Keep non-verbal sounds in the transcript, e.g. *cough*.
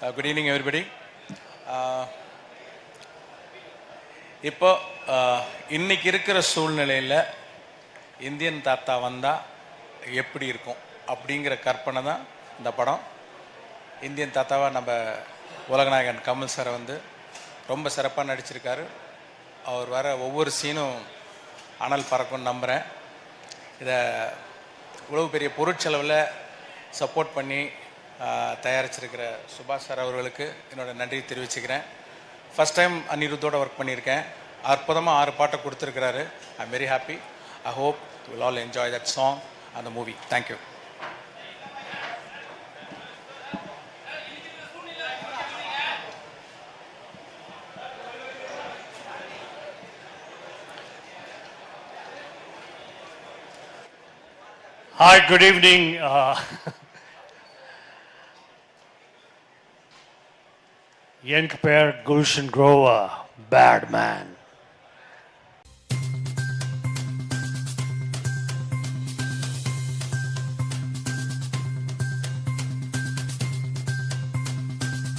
Good evening everybody இப்போ uh, இன்னைக்கு இருக்கிற சூழ்நிலையில் இந்தியன் தாத்தா வந்தால் எப்படி இருக்கும் அப்படிங்கிற கற்பனை தான் இந்த படம். இந்தியன் தாத்தாவை நம்ம உலகநாயகன் கமல் சாரை வந்து ரொம்ப சிறப்பாக நடிச்சிருக்காரு. அவர் வர ஒவ்வொரு சீனும் அனல் பறக்கும்னு நம்புகிறேன் இதை இவ்வளவு பெரிய பொருட்செலவில் சப்போர்ட் பண்ணி தயாரிச்சிருக்கிற சுபாஷ் சார் அவர்களுக்கு என்னோட நன்றி தெரிவிச்சுக்கிறேன். ஃபஸ்ட் டைம் அனிருத்தோட ஒர்க் பண்ணியிருக்கேன். அற்புதமாக ஆறு பாட்டை கொடுத்துருக்கிறாரு. I am very happy I hope will all enjoy that song அந்த movie thank you Hi, good evening. Uh, *laughs* என் பெயர் குல்ஷன் குரோவா பேட் மேன்